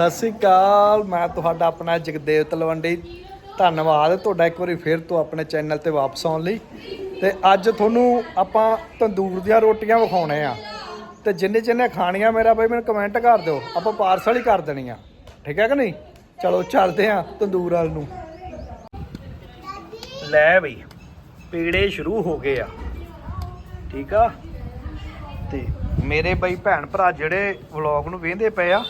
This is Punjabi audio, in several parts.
ਸਤਿ ਸ੍ਰੀ ਅਕਾਲ, ਮੈਂ ਤੁਹਾਡਾ ਆਪਣਾ ਜਗਦੇਵ ਤਲਵੰਡੀ। ਧੰਨਵਾਦ ਤੁਹਾਡਾ ਇੱਕ ਵਾਰੀ ਫਿਰ ਤੋਂ ਆਪਣੇ ਚੈਨਲ ਤੇ ਵਾਪਸ ਆਉਣ ਲਈ। ਤੇ ਅੱਜ ਤੁਹਾਨੂੰ ਆਪਾਂ ਤੰਦੂਰ ਦੀਆਂ ਰੋਟੀਆਂ ਵਿਖਾਉਣੇ ਆ। ਤੇ ਜਿੰਨੇ ਜਿੰਨੇ ਖਾਣੀਆਂ ਮੇਰਾ ਬਾਈ, ਮੈਨੂੰ ਕਮੈਂਟ ਕਰ ਦਿਓ। ਆਪਾਂ ਪਾਰਸਲ ਹੀ ਕਰ ਦੇਣੀਆਂ ਠੀਕ ਹੈ ਕਿ ਨਹੀਂ? ਚਲੋ, ਚੱਲਦੇ ਆ ਤੰਦੂਰ ਵਾਲ ਨੂੰ। ਲੈ ਬਈ, ਪੀੜੇ ਸ਼ੁਰੂ ਹੋ ਗਏ ਆ। ਠੀਕ ਆ? ਤੇ ਮੇਰੇ ਬਈ ਭੈਣ ਭਰਾ ਜਿਹੜੇ ਵਲੌਗ ਨੂੰ ਵੇਖਦੇ ਪਏ ਆ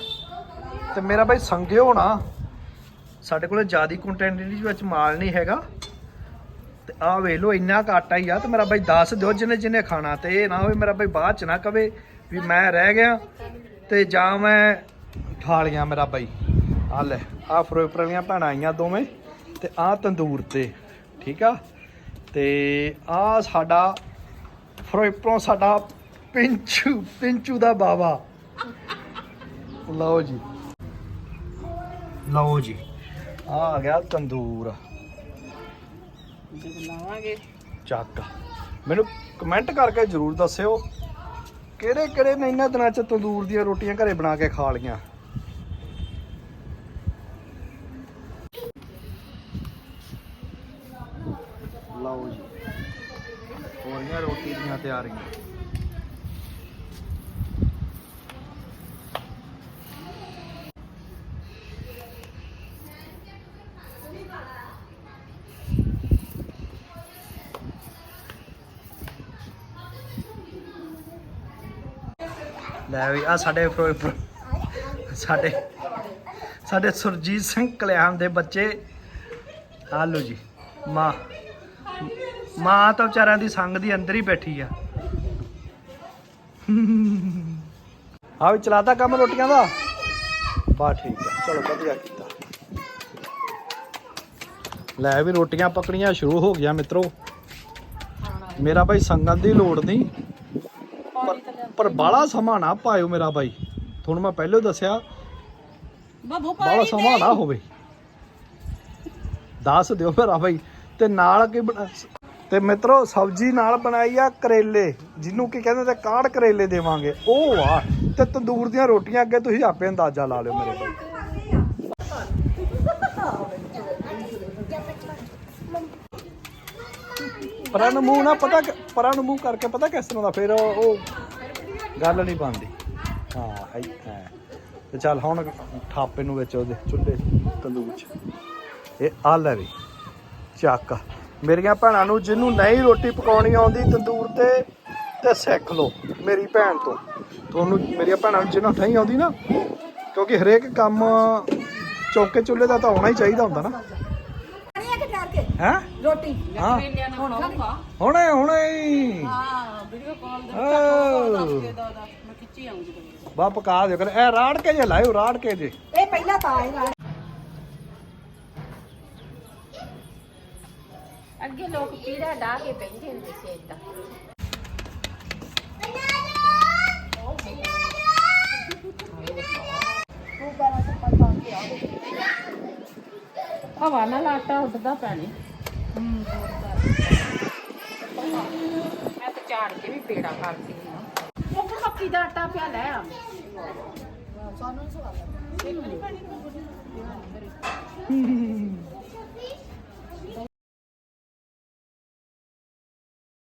ਤੇ ਮੇਰਾ ਬਾਈ ਸੰਗਿਓ ਨਾ ਸਾਡੇ ਕੋਲ ਜਿਆਦੀ ਕੰਟੈਂਟ ਦੇ ਵਿੱਚ ਮਾਲ ਨਹੀਂ ਹੈਗਾ। ਤੇ ਆ ਵੇਖ ਲਓ, ਇੰਨਾ ਕੁ ਆਟਾ ਹੀ ਆ, ਤੇ ਮੇਰਾ ਬਾਈ ਦੱਸ ਦਿਓ ਜਿਹਨੇ ਜਿਹਨੇ ਖਾਣਾ, ਤੇ ਇਹ ਨਾ ਹੋਵੇ ਮੇਰਾ ਬਾਈ ਬਾਅਦ ਚ ਨਾ ਕਵੇ ਵੀ ਮੈਂ ਰਹਿ ਗਿਆ, ਤੇ ਜਾਂ ਮੈਂ ਠਾ ਲਿਆ ਮੇਰਾ ਬਾਈ। ਆ ਲੈ ਆ ਫਰੋਪਰ ਦੀਆਂ ਭੈਣਾਂ ਆਈਆਂ ਦੋਵੇਂ, ਤੇ ਆ ਤੰਦੂਰ ਤੇ, ਠੀਕ ਆ? ਤੇ ਆ ਸਾਡਾ ਫਰੋਪਰੋਂ ਸਾਡਾ ਪਿੰਚੂ ਪਿੰਚੂ ਦਾ ਬਾਵਾ। ਲਓ ਜੀ। ਲਓ ਜੀ। ਆ ਆ ਗਿਆ ਤੰਦੂਰ। ਲਾਵਾਂਗੇ। ਚੱਕ ਮੈਨੂੰ ਕਮੈਂਟ ਕਰਕੇ ਜਰੂਰ ਦੱਸਿਓ ਕਿਹੜੇ ਕਿਹੜੇ ਨੇ ਇਹਨਾਂ ਦਿਨਾਂ ਚ ਤੰਦੂਰ ਦੀਆਂ ਰੋਟੀਆਂ ਘਰੇ ਬਣਾ ਕੇ ਖਾ ਲੀਆਂ ਲਓ ਜੀ। ਹੋ ਰੋਟੀ ਦੀਆਂ ਤਿਆਰੀਆਂ? ਲੈ ਵੀ ਆ ਸਾਡੇ ਫਿਰੋਜ਼ਪੁਰ ਸਾਡੇ ਸਾਡੇ ਸੁਰਜੀਤ ਸਿੰਘ ਕਲਿਆਣ ਦੇ ਬੱਚੇ। ਆ ਲਓ ਜੀ, ਮਾਂ। ਮਾਂ ਤਾਂ ਵਿਚਾਰਿਆਂ ਦੀ ਸੰਗ ਦੀ ਅੰਦਰ ਹੀ ਬੈਠੀ ਆ। ਆ ਵੀ ਚਲਾਤਾ ਕੰਮ ਰੋਟੀਆਂ ਦਾ? ਬਾ ਠੀਕ ਆ, ਚਲੋ ਵਧੀਆ ਕੀਤਾ। ਲੈ ਵੀ ਰੋਟੀਆਂ ਪਕੜੀਆਂ ਸ਼ੁਰੂ ਹੋ ਗਿਆ ਮਿੱਤਰੋ। ਮੇਰਾ ਭਾਈ ਸੰਗਤ ਦੀ ਲੋੜ ਨਹੀਂ। ਪਰ- ਪਰ ਬਾਲਾ ਸਮਾਂ ਨਾ ਪਾਇਓ ਮੇਰਾ ਬਾਈ। ਤੁਹਾਨੂੰ ਮੈਂ ਪਹਿਲਾਂ ਦੱਸਿਆ ਬੱਬੂ ਬਾਲਾ ਸਮਾਂ ਨਾ ਹੋਵੇ। ਦੱਸ ਦਿਓ ਮੇਰਾ ਬਾਈ। ਤੇ ਨਾਲ ਕੀ ਬਣਾ- ਤੇ ਮਿੱਤਰੋ ਸਬਜ਼ੀ ਨਾਲ ਬਣਾਈ ਆ ਕਰੇਲੇ। ਜਿਹਨੂੰ ਕੀ ਕਹਿੰਦੇ ਤੇ ਕਾੜ ਕਰੇਲੇ ਦੇਵਾਂਗੇ। ਉਹ ਆ। ਤੇ ਤੰਦੂਰ ਦੀਆਂ ਰੋਟੀਆਂ ਅੱਗੇ ਤੁਸੀਂ ਆਪੇ ਅੰਦਾਜ਼ਾ ਲਾ ਲਿਓ ਮੇਰੇ ਬਾਈ। ਪਰਾਂ ਨੂੰ ਮੂੰਹ ਨਾ ਪਤਾ ਪਰਾਂ ਨੂੰ ਮੂੰਹ ਕਰਕੇ ਪਤਾ ਕਿਸ ਤਰ੍ਹਾਂ ਦਾ, ਫਿਰ ਉਹ ਗੱਲ ਨਹੀਂ ਬਣਦੀ। ਹਾਂ ਐ ਤੇ ਚੱਲ ਹੁਣ ਠਾਪੇ ਨੂੰ ਵਿੱਚ ਉਹਦੇ ਚੁੱਲ੍ਹੇ ਤੰਦੂਰ 'ਚ। ਇਹ ਆ ਲੈ ਵੀ, ਚੱਕ। ਮੇਰੀਆਂ ਭੈਣਾਂ ਨੂੰ ਜਿਹਨੂੰ ਨਹੀਂ ਰੋਟੀ ਪਕਾਉਣੀ ਆਉਂਦੀ ਤੰਦੂਰ ਤੇ ਤੇ ਸਿੱਖ ਲਓ, ਮੇਰੀ ਭੈਣ ਤੋਂ। ਤੁਹਾਨੂੰ ਮੇਰੀਆਂ ਭੈਣਾਂ ਨੂੰ ਜਿਹਨੂੰ ਨਹੀਂ ਆਉਂਦੀ ਨਾ, ਕਿਉਂਕਿ ਹਰੇਕ ਕੰਮ ਚੌਕੇ ਚੁੱਲ੍ਹੇ ਦਾ ਤਾਂ ਆਉਣਾ ਹੀ ਚਾਹੀਦਾ ਹੁੰਦਾ ਨਾ। ਹੈ? ਰੋਟੀ। ਹਾਂ। ਹੁਣ ਆਊਗਾ ਹੁਣੇ ਹੁਣੇ। ਹੀ ਹਾਂ ਵੀਡੀਓ ਕਾਲ ਦੇ। ਦੱਸ ਕੇ ਦਾ ਮੈਂ ਖਿੱਚੀ ਆਉਂਗੀ ਬਾ ਪਕਾ ਦਿਓ ਕਰ ਇਹ ਰਾੜ ਕੇ ਜੇ ਲਾਇਓ ਰਾੜ ਕੇ ਜੇ। ਇਹ ਪਹਿਲਾਂ ਤਾਂ ਆਏਗਾ ਅੱਗੇ ਲੋਕ ਪੀੜਾ ਡਾ ਕੇ ਪੈਂਦੇ ਹੁੰਦੇ ਸੀ ਏਦਾਂ। ਹਵਾ ਨਾਲ ਆਟਾ ਉੱਡਦਾ ਪੈਣੇ। ਮੈਂ ਤਾਂ ਝਾੜ ਕੇ ਵੀ ਪੇੜਾ ਕਰਦੀ ਹਾਂ। ਉਹ ਮੱਕੀ ਦਾ ਆਟਾ ਪਿਆ ਲੈ ਆ